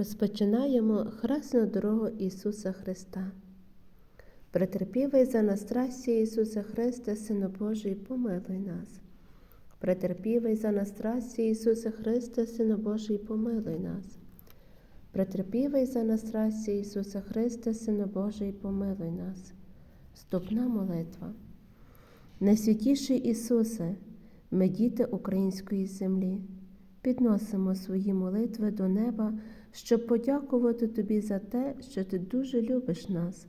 Розпочинаємо хресну дорогу Ісуса Христа. Претерпівий за нас трасі Ісуса Христа, Сину Божий, помилуй нас. Претерпівий за нас трасі Ісуса Христа, Сину Божий, помилуй нас. Претерпівий за нас трасі Ісуса Христа, Сину Божий, помилуй нас. Вступна молитва. Найсвятіший Ісусе, ми діти української землі, підносимо свої молитви до неба, щоб подякувати Тобі за те, що Ти дуже любиш нас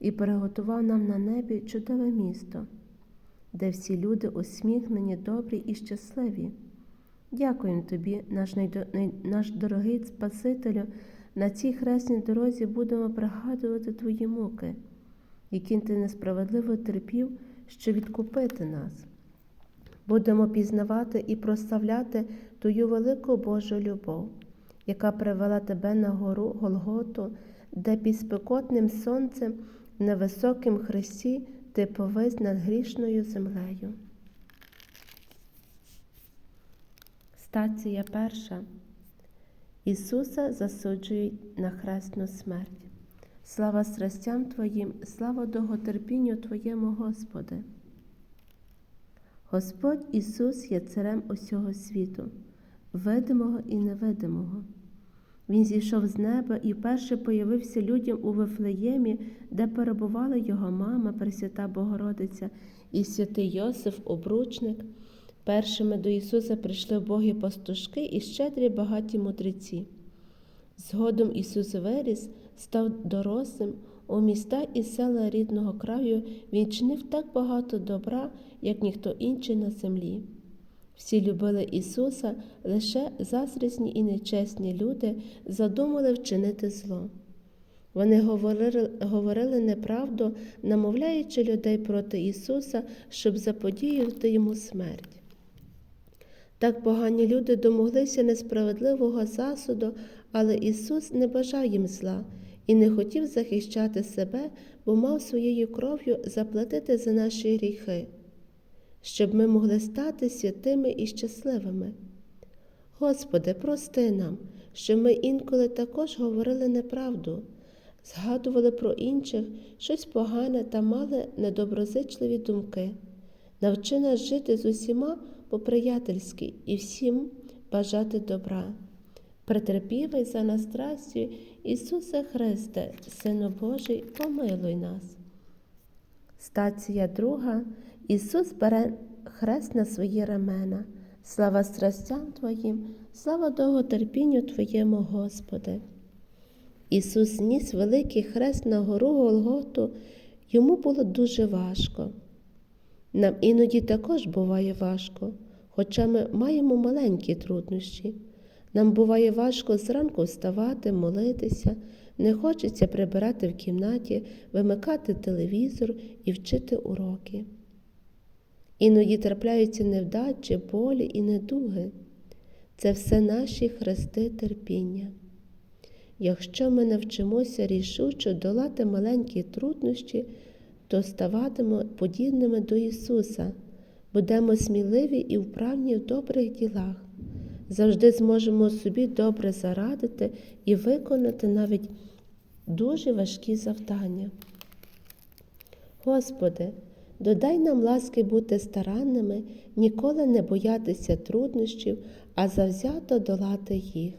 і приготував нам на небі чудове місто, де всі люди усміхнені, добрі і щасливі. Дякуємо Тобі, наш, наш дорогий Спасителю, на цій хресній дорозі будемо пригадувати Твої муки, які Ти несправедливо терпів, щоб відкупити нас. Будемо пізнавати і прославляти Твою велику Божу любов, яка привела тебе на гору Голготу, де під спекотним сонцем на високім хресті ти повис над грішною землею. Стація перша. Ісуса засуджують на хресну смерть. Слава страстям Твоїм, слава довготерпінню Твоєму, Господи. Господь Ісус є царем усього світу, видимого і невидимого. Він зійшов з неба і вперше появився людям у Вифлеємі, де перебували його мама, Пресвята Богородиця і святий Йосиф, обручник. Першими до Ісуса прийшли боги пастушки і щедрі багаті мудреці. Згодом Ісус виріс, став дорослим, у міста і села рідного краю він чинив так багато добра, як ніхто інший на землі. Всі любили Ісуса, лише заздрісні і нечесні люди задумали вчинити зло. Вони говорили, говорили неправду, намовляючи людей проти Ісуса, щоб заподіяти йому смерть. Так погані люди домоглися несправедливого засуду, але Ісус не бажав їм зла і не хотів захищати себе, бо мав своєю кров'ю заплатити за наші гріхи, щоб ми могли стати святими і щасливими. Господи, прости нам, що ми інколи також говорили неправду, згадували про інших щось погане та мали недоброзичливі думки. Навчи нас жити з усіма по-приятельськи і всім бажати добра. Претерпівий за нас трастю, Ісусе Христе, Сину Божий, помилуй нас. Стація друга. Ісус бере хрест на свої рамена. Слава страстям Твоїм, слава довготерпінню Твоєму, Господи. Ісус ніс великий хрест на гору Голготу, йому було дуже важко. Нам іноді також буває важко, хоча ми маємо маленькі труднощі. Нам буває важко зранку вставати, молитися, не хочеться прибирати в кімнаті, вимикати телевізор і вчити уроки. Іноді трапляються невдачі, болі і недуги. Це все наші хрести терпіння. Якщо ми навчимося рішуче долати маленькі труднощі, то ставатимемо подібними до Ісуса, будемо сміливі і вправні в добрих ділах, завжди зможемо собі добре зарадити і виконати навіть дуже важкі завдання. Господи, додай нам ласки бути старанними, ніколи не боятися труднощів, а завзято долати їх.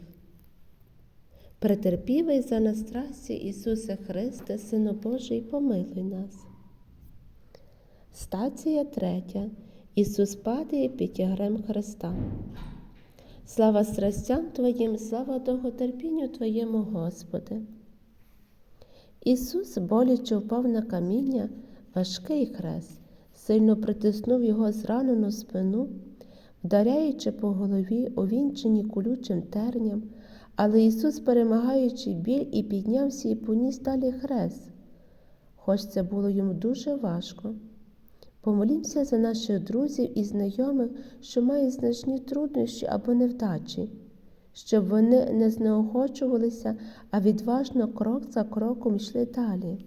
Претерпівий за нас трасі Ісусе Христе, Сину Божий, помилуй нас. Стація третя. Ісус падає під тягарем Христа. Слава страстям Твоїм, слава довготерпінню Твоєму, Господи. Ісус боляче впав на каміння, важкий хрест, сильно притиснув його зранену спину, вдаряючи по голові, овінчені колючим терням, але Ісус, перемагаючи біль, і піднявся і поніс далі хрест, хоч це було йому дуже важко. Помолімося за наших друзів і знайомих, що мають значні труднощі або невдачі, щоб вони не знеохочувалися, а відважно крок за кроком йшли далі.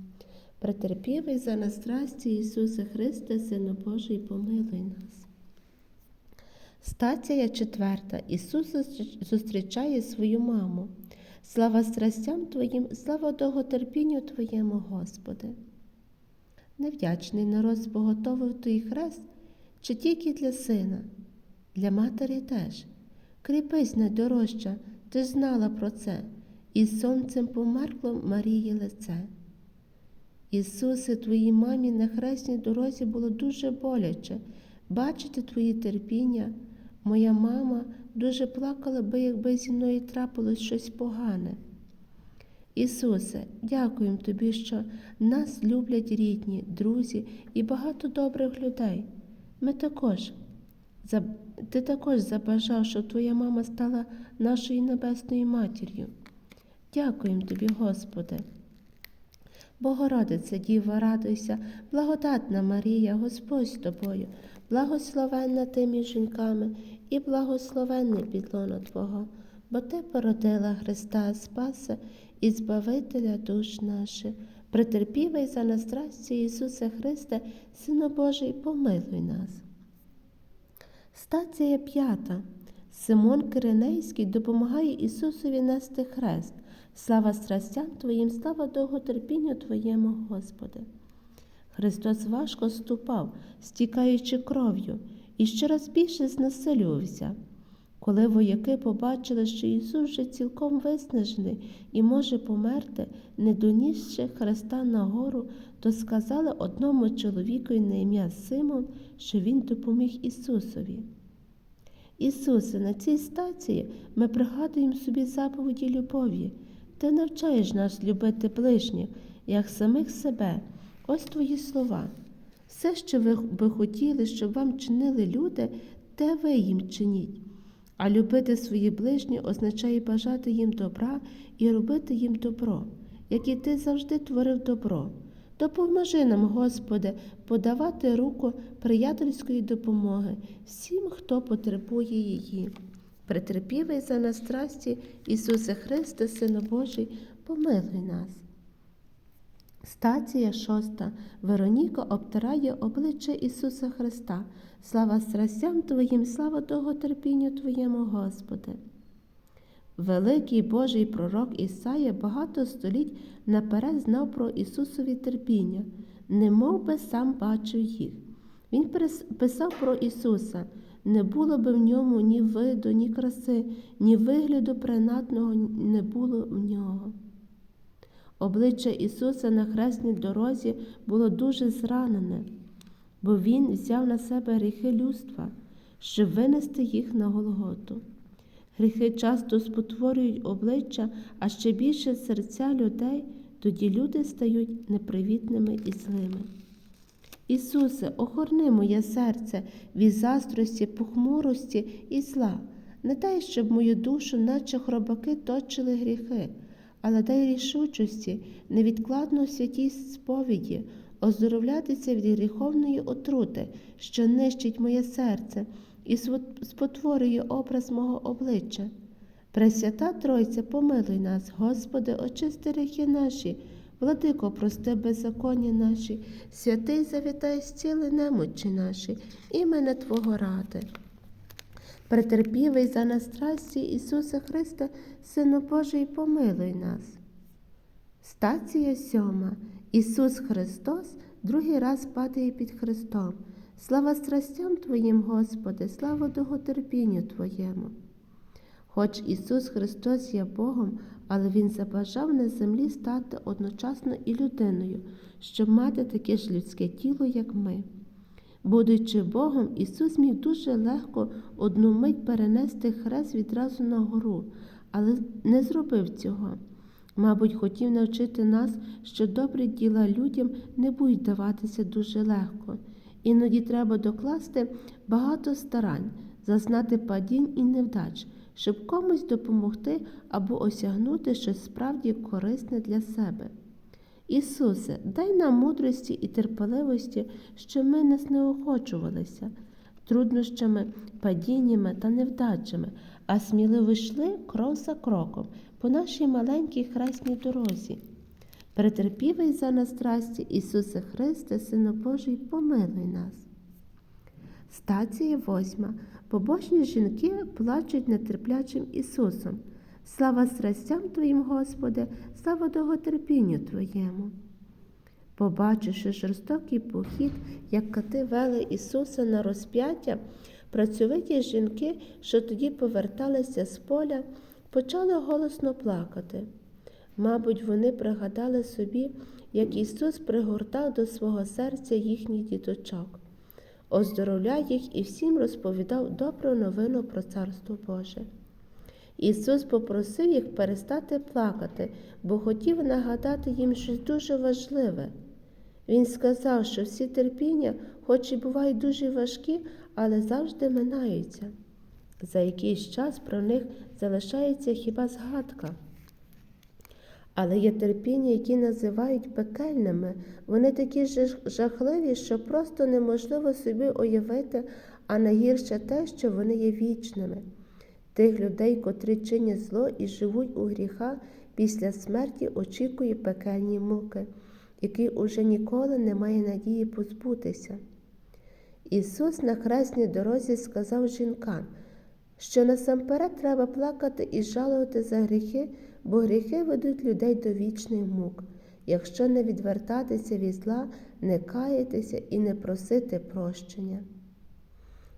Претерпівий за нас страсті Ісусе Христе, Сину Божий, помилуй нас. Стація четверта. Ісус зустрічає свою маму. Слава страстям Твоїм, слава довготерпінню Твоєму, Господи. Невдячний народ споготовив той хрест, чи тільки для сина, для матері теж. Кріпись найдорожча, ти знала про це, і сонцем померкло Марії лице. Ісусе, твоїй мамі на хресній дорозі було дуже боляче бачити твої терпіння. Моя мама дуже плакала би, якби зі мною трапилось щось погане. Ісусе, дякуємо Тобі, що нас люблять рідні, друзі і багато добрих людей. Ми також, Ти також забажав, щоб Твоя мама стала нашою небесною матір'ю. Дякуємо Тобі, Господи. Богородице, Діва, радуйся, благодатна Марія, Господь з тобою, благословенна ти між жінками і благословенний підлона Твого, бо Ти породила Христа Спаса і Збавителя душ наших. Претерпівай за нас страсті Ісусе Христе, Сину Божий, помилуй нас. Стація п'ята. Симон Киринейський допомагає Ісусові нести хрест. Слава страстям Твоїм, слава довготерпінню Твоєму, Господи. Христос важко ступав, стікаючи кров'ю, і щораз більше знесилювався. Коли вояки побачили, що Ісус вже цілком виснажений і може померти, не донісши Христа на гору, то сказали одному чоловікові на ім'я Симон, що Він допоміг Ісусові. Ісусе, на цій стації ми пригадуємо собі заповіді любові. Ти навчаєш нас любити ближніх, як самих себе. Ось твої слова. Все, що ви би хотіли, щоб вам чинили люди, те ви їм чиніть. А любити свої ближні означає бажати їм добра і робити їм добро, як і ти завжди творив добро. Допоможи нам, Господи, подавати руку приятельської допомоги всім, хто потребує її. Претерпівий за нас страсті, Ісусе Христе, Сину Божий, помилуй нас. Стація шоста. Вероніка обтирає обличчя Ісуса Христа. Слава страстям Твоїм, слава довготерпінню Твоєму, Господи. Великий Божий пророк Ісая багато століть наперед знав про Ісусові терпіння, не би сам бачив їх. Він писав про Ісуса, не було би в ньому ні виду, ні краси, ні вигляду принадного не було в нього. Обличчя Ісуса на хресній дорозі було дуже зранене, бо Він взяв на себе гріхи людства, щоб винести їх на Голготу. Гріхи часто спотворюють обличчя, а ще більше серця людей, тоді люди стають непривітними і злими. Ісусе, охорни моє серце від застрості, похмурості і зла. Не дай, щоб мою душу, наче хробаки, точили гріхи, але дай рішучості, невідкладно святій сповіді, оздоровлятися від гріховної отрути, що нищить моє серце і спотворює образ мого обличчя. Пресвята Тройця, помилуй нас, Господи, очисти гріхи наші, владико, прости беззаконня наші, святий завітай зціли немочі наші, імене Твого ради. Претерпівий за нас страсті Ісуса Христа, Сину Божий, помилуй нас. Стація сьома. Ісус Христос другий раз падає під Христом. Слава страстям Твоїм, Господи, слава довготерпінню Твоєму. Хоч Ісус Христос є Богом, але Він забажав на землі стати одночасно і людиною, щоб мати таке ж людське тіло, як ми. Будучи Богом, Ісус міг дуже легко одну мить перенести хрест відразу на гору, але не зробив цього. Мабуть, хотів навчити нас, що добрі діла людям не будуть даватися дуже легко. Іноді треба докласти багато старань, зазнати падінь і невдач, щоб комусь допомогти або осягнути щось справді корисне для себе. Ісусе, дай нам мудрості і терпеливості, щоб ми не знеохочувалися труднощами, падіннями та невдачами, а сміливо йшли крок за кроком по нашій маленькій хресній дорозі. Претерпівий за нас страсті, Ісусе Христе, Сину Божий, помилуй нас. Стація восьма. Побожні жінки плачуть нетерплячим Ісусом. Слава страстям Твоїм, Господи, слава довготерпінню Твоєму. Побачивши жорстокий похід, як кати вели Ісуса на розп'яття, працьовиті жінки, що тоді поверталися з поля, почали голосно плакати. Мабуть, вони пригадали собі, як Ісус пригортав до свого серця їхніх діточок, оздоровляв їх і всім розповідав добру новину про Царство Боже. Ісус попросив їх перестати плакати, бо хотів нагадати їм щось дуже важливе. Він сказав, що всі терпіння, хоч і бувають дуже важкі, але завжди минаються. За якийсь час про них залишається хіба згадка. Але є терпіння, які називають пекельними. Вони такі жахливі, що просто неможливо собі уявити, а найгірше те, що вони є вічними. Тих людей, котрі чинять зло і живуть у гріхах, після смерті очікує пекельні муки, які уже ніколи не має надії позбутися. Ісус на хресній дорозі сказав жінкам, що насамперед треба плакати і жалувати за гріхи, бо гріхи ведуть людей до вічних мук, якщо не відвертатися від зла, не каятися і не просити прощення.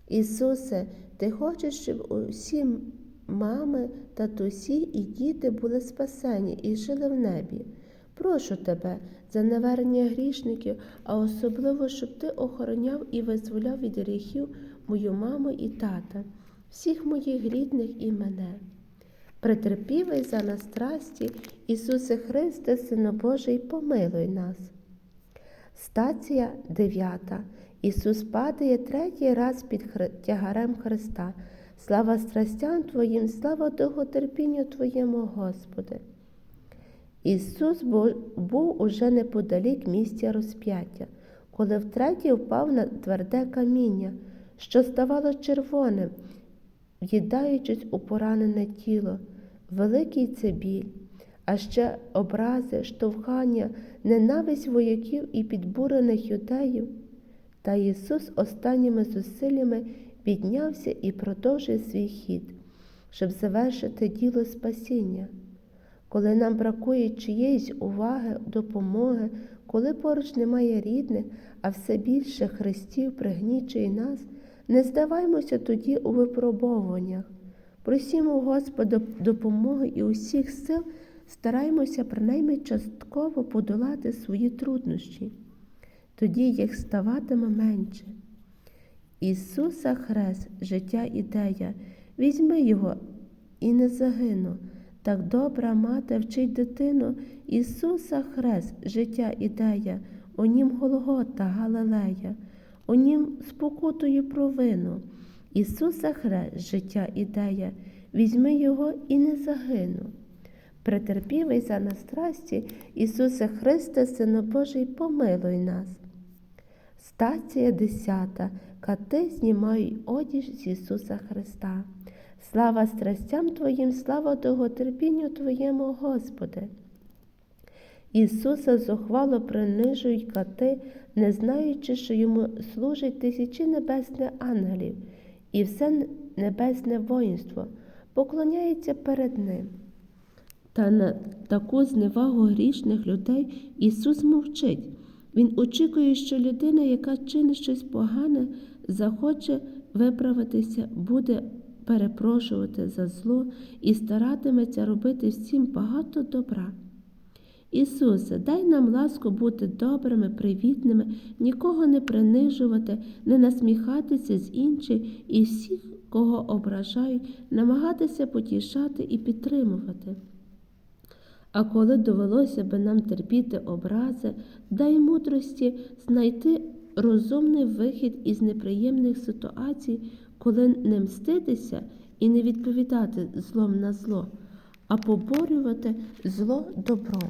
Ісусе, Ти хочеш, щоб усі мами, татусі і діти були спасені і жили в небі. Прошу тебе за навернення грішників, а особливо, щоб ти охороняв і визволяв від гріхів мою маму і тата, всіх моїх рідних і мене. Претерпівий за нас страсті, Ісусе Христе, Сину Божий, помилуй нас. Стація 9. Ісус падає третій раз під тягарем Христа. Слава страстям Твоїм, слава довготерпінню Твоєму, Господи. Ісус був уже неподалік місця розп'яття, коли втретє впав на тверде каміння, що ставало червоним, в'їдаючись у поранене тіло, великий це біль, а ще образи, штовхання, ненависть вояків і підбурених юдеїв. Та Ісус останніми зусиллями піднявся і продовжив свій хід, щоб завершити діло спасіння. Коли нам бракує чиєїсь уваги, допомоги, коли поруч немає рідних, а все більше хрестів пригнічує нас, не здаваймося тоді у випробовуваннях. Просімо Господа допомоги і усіх сил стараймося принаймні частково подолати свої труднощі. Тоді їх ставатиме менше. Ісуса Хрест, життя ідея, візьми його і не загину. Так добра мати вчить дитину, Ісуса Хрест, життя ідея, у нім Голгота Галилея, у нім спокутою провину. Ісуса Хрест, життя ідея, візьми його і не загину. Претерпівий за нас страсті, Ісусе Христе, Сину Божий, помилуй нас. Стація 10. Кати знімають одіж з Ісуса Христа. Слава страстям Твоїм, слава довготерпінню Твоєму, Господи. Ісуса зухвало принижують кати, не знаючи, що йому служить тисячі небесних ангелів, і все небесне воїнство поклоняється перед Ним. Та на таку зневагу грішних людей Ісус мовчить. Він очікує, що людина, яка чинить щось погане, захоче виправитися, буде перепрошувати за зло і старатиметься робити всім багато добра. Ісусе, дай нам ласку бути добрими, привітними, нікого не принижувати, не насміхатися з інших і всіх, кого ображають, намагатися потішати і підтримувати. А коли довелося би нам терпіти образи, дай мудрості знайти розумний вихід із неприємних ситуацій, коли не мститися і не відповідати злом на зло, а поборювати зло добром.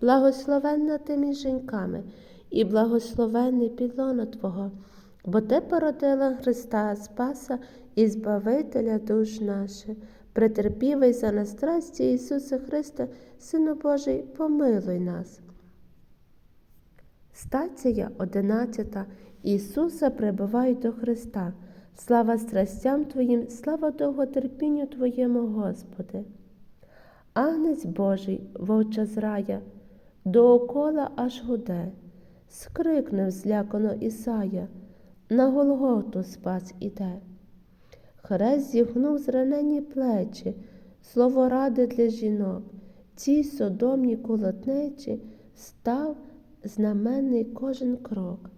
благословенна ти між жінками, і благословенний підлона Твого, бо ти породила Христа Спаса і Збавителя душ наших. Претерпівий за нас страсті Ісуса Христа, Сину Божий, помилуй нас. Стація одинадцята. Ісуса прибивають до Христа. Слава страстям Твоїм, слава довготерпінню Твоєму, Господи. Агнець Божий, вовча з рая, доокола аж гуде, скрикнув злякано Ісая, на Голготу спас іде. Хрест зігнув зранені плечі, слово ради для жінок, цій содомні колотнечі став знаменний кожен крок.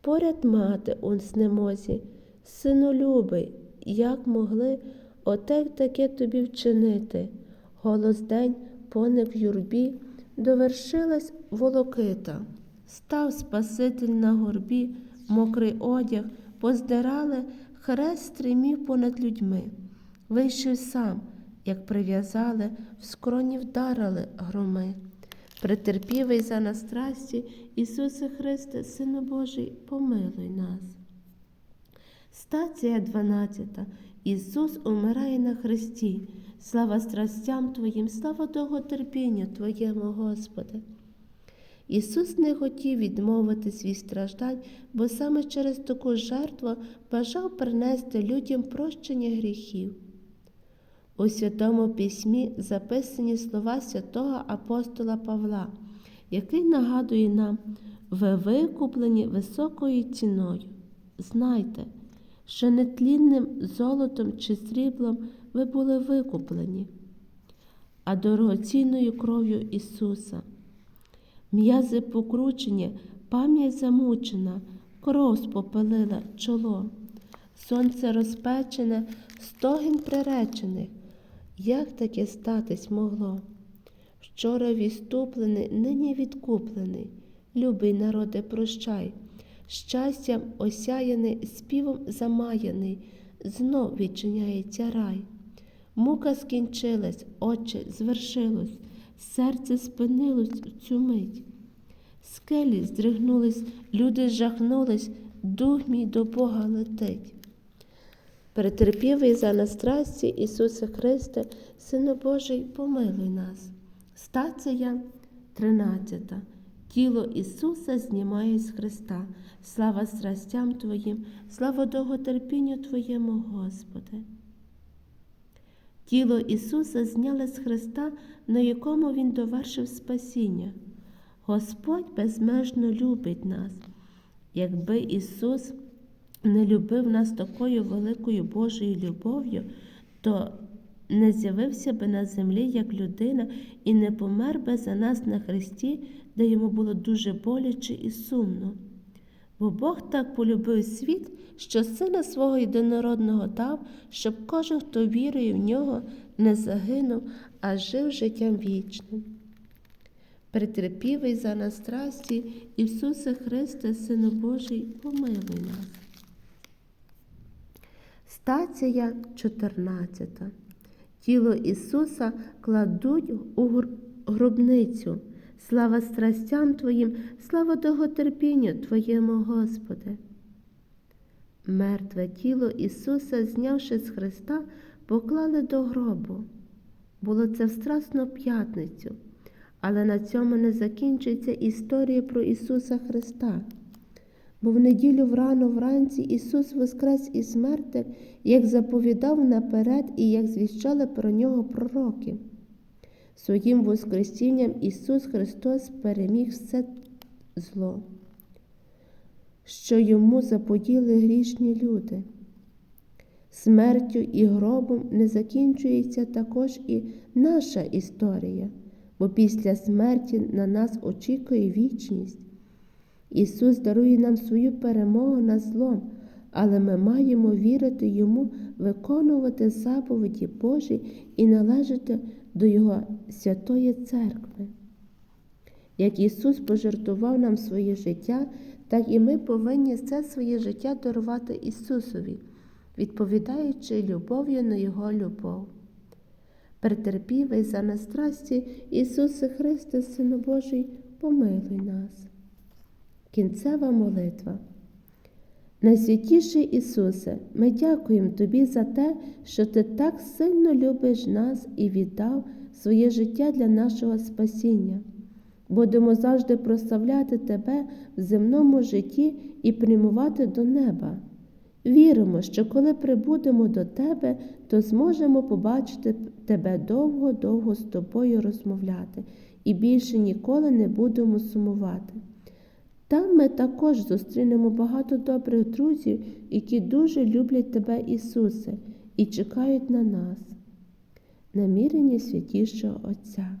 Поряд мати у снемозі, сину як могли отек таке тобі вчинити. Голос день поник в юрбі, довершилась волокита. Став Спаситель на горбі, мокрий одяг, поздирали, хрест стримів понад людьми. Вийшов сам, як прив'язали, в скроні вдарили громи. Претерпівий за нас страсті, Ісусе Христе, Сину Божий, помилуй нас. Стація 12. Ісус умирає на хресті. Слава страстям Твоїм, слава довготерпінню Твоєму, Господи. Ісус не хотів відмовити свій страждань, бо саме через таку жертву бажав принести людям прощення гріхів. У Святому Письмі записані слова святого апостола Павла, який нагадує нам, ви викуплені високою ціною. Знайте, що нетлінним золотом чи сріблом ви були викуплені, а дорогоцінною кров'ю Ісуса. М'язи покручені, пам'ять замучена, кров спопелила чоло, сонце розпечене, стогін приречених. Як таке статись могло? Вчора відступлений, нині відкуплений, любий народе, прощай, щастям осяяний, співом замаяний, знов відчиняється рай. Мука скінчилась, очі звершилось, серце спинилось в цю мить. Скелі здригнулись, люди жахнулись, дух мій до Бога летить. Перетерпівий за нас страсті Ісусе Христе, Сину Божий, помилуй нас. Стація 13. Тіло Ісуса знімає з Христа. Слава страстям Твоїм, слава довготерпінню Твоєму, Господи. Тіло Ісуса зняли з Христа, на якому Він довершив спасіння. Господь безмежно любить нас. Якби Ісус не любив нас такою великою Божою любов'ю, то не з'явився би на землі як людина і не помер би за нас на хресті, де йому було дуже боляче і сумно. Бо Бог так полюбив світ, що сина свого єдинородного дав, щоб кожен, хто вірує в нього, не загинув, а жив життям вічним. Претерпівий за нас страсті, Ісусе Христе, Сину Божий, помилуй нас. Стація 14. Тіло Ісуса кладуть у гробницю. Слава страстям Твоїм, слава довготерпінню Твоєму, Господи. Мертве тіло Ісуса, знявши з Христа, поклали до гробу. Було це в Страсну п'ятницю, але на цьому не закінчується історія про Ісуса Христа. Бо в неділю врано вранці Ісус воскрес із мертвих, як заповідав наперед і як звіщали про нього пророки. Своїм Воскресінням Ісус Христос переміг все зло, що йому заподіли грішні люди. Смертю і гробом не закінчується також і наша історія. бо після смерті на нас очікує вічність. Ісус дарує нам свою перемогу над злом, але ми маємо вірити Йому, виконувати заповіді Божі і належати до Його святої церкви. Як Ісус пожертвував нам своє життя, так і ми повинні це своє життя дарувати Ісусові, відповідаючи любов'ю на Його любов. Претерпівий за нас Ісусе Христе, Сину Божий, помилуй нас. Кінцева молитва. Найсвятіший Ісусе, ми дякуємо Тобі за те, що Ти так сильно любиш нас і віддав своє життя для нашого спасіння. Будемо завжди прославляти Тебе в земному житті і прямувати до неба. Віримо, що коли прибудемо до Тебе, то зможемо побачити Тебе довго-довго з тобою розмовляти і більше ніколи не будемо сумувати. Там ми також зустрінемо багато добрих друзів, які дуже люблять Тебе, Ісусе, і чекають на нас. Намірення святішого Отця.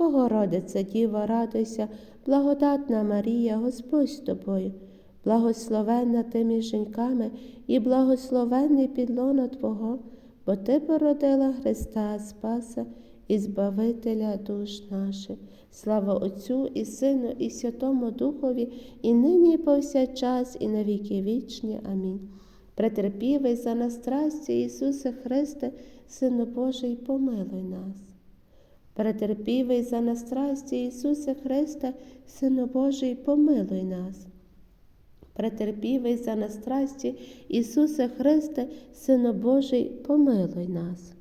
Богородице, Діва, радуйся, благодатна Марія, Господь з тобою, благословенна ти між жінками і благословенний підлона Твого, бо Ти породила Христа Спаса і Збавителя душ наших. Слава Отцю і Сину, і Святому Духові, і нині, і повсякчас, і на віки вічні. Амінь. Претерпівий за нас страсті, Ісусе Христе, Сину Божий, помилуй нас. Претерпівий за нас страсті, Ісусе Христе, Сину Божий, помилуй нас. Претерпівий за настрасті Ісусе Христе, Сину Божий, помилуй нас.